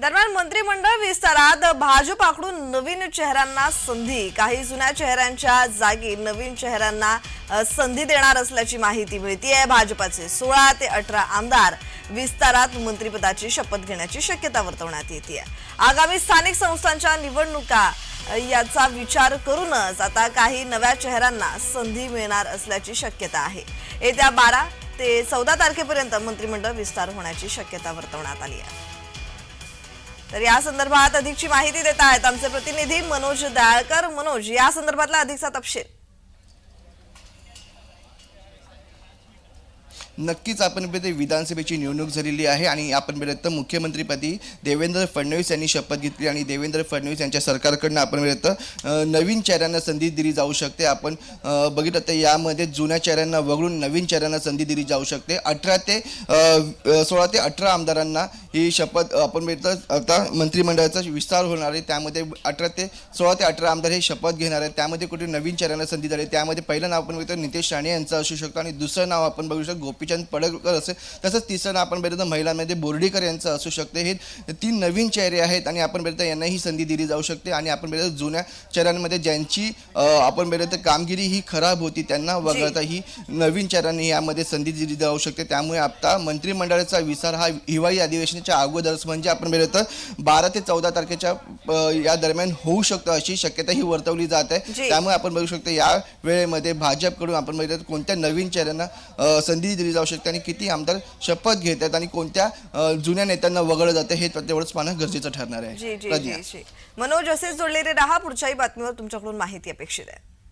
दरम्यान मंत्रिमंडळ विस्तारात भाजपाकडून नवीन चेहऱ्यांना संधी काही जुन्या चेहऱ्यांच्या जागी नवीन चेहऱ्यांना संधी देणार असल्याची माहिती मिळतीये भाजपाचे. सोळा ते अठरा आमदार विस्तारात मंत्रिपदाची शपथ घेण्याची शक्यता वर्तवण्यात येते आगामी स्थानिक संस्थांच्या निवडणुका याचा विचार करूनच आता काही नव्या चेहऱ्यांना संधी मिळणार असल्याची शक्यता आहे. येत्या बारा ते चौदा तारखेपर्यंत मंत्रिमंडळ विस्तार होण्याची शक्यता वर्तवण्यात आली आहे तर या संदर्भात अधिकची माहिती देत आहेत आमचे प्रतिनिधी मनोज दाळकर मनोज या संदर्भातला अधिकचा तपशील. नक्कीच आपण विधानसभेची निवडणूक झालेली आहे आणि आपण पाहतो मुख्यमंत्रीपदी देवेंद्र फडणवीस यांनी शपथ घेतली आणि देवेंद्र फडणवीस यांच्या सरकारकडनं आपण पाहतो नवीन चेहऱ्यांना संधी दिली जाऊ शकते. आपण बघितलं तर यामध्ये जुन्या चेहऱ्यांना वगळून नवीन चेहऱ्यांना संधी दिली जाऊ शकते. अठरा ते सोळा ते अठरा आमदारांना ही शपथ आपण पाहतो आता मंत्रिमंडळाचा विस्तार होणार आहे. त्यामध्ये अठरा ते सोळा ते अठरा आमदार हे शपथ घेणार आहेत. त्यामध्ये कुठे नवीन चेहऱ्यांना संधी झाली त्यामध्ये पहिलं नाव आपण बघितलं नितेश राणे यांचं असू शकतो आणि दुसरं नाव आपण बघू शकतो गोपी गोपीचंद पडळकर असेल तसंच तिसरं आपण बघितलं महिलांमध्ये बोर्डीकर यांचं असू शकते. हे तीन नवीन चेहरे आहेत आणि आपण बघितलं यांनाही संधी दिली जाऊ शकते. आणि आपण बघितलं जुन्या चेहऱ्यांमध्ये ज्यांची आपण बघितलं कामगिरी ही खराब होती त्यांना वगळता ही नवीन चेहऱ्यांनी यामध्ये संधी दिली जाऊ शकते. त्यामुळे आता मंत्रिमंडळाचा विस्तार हा हिवाळी अधिवेशनाच्या अगोदरच म्हणजे आपण बघितलं तर बारा ते चौदा तारखेच्या या दरम्यान होऊ शकतं अशी शक्यता ही वर्तवली जात आहे. त्यामुळे आपण बघू शकतो या वेळेमध्ये भाजपकडून आपण बघितलं कोणत्या नवीन चेहऱ्यांना संधी दिली जाऊ शकते आणि किती आमदार शपथ घेत आहेत आणि कोणत्या जुन्या नेत्यांना वगळलं जातं हे तेवढंच पाहणं गरजेचं ठरणार आहे. जी प्रज्ञा. जी जी. मनोज असेच जोडलेले राहा. पुढच्याही बातमीवर तुमच्याकडून माहिती अपेक्षित आहे.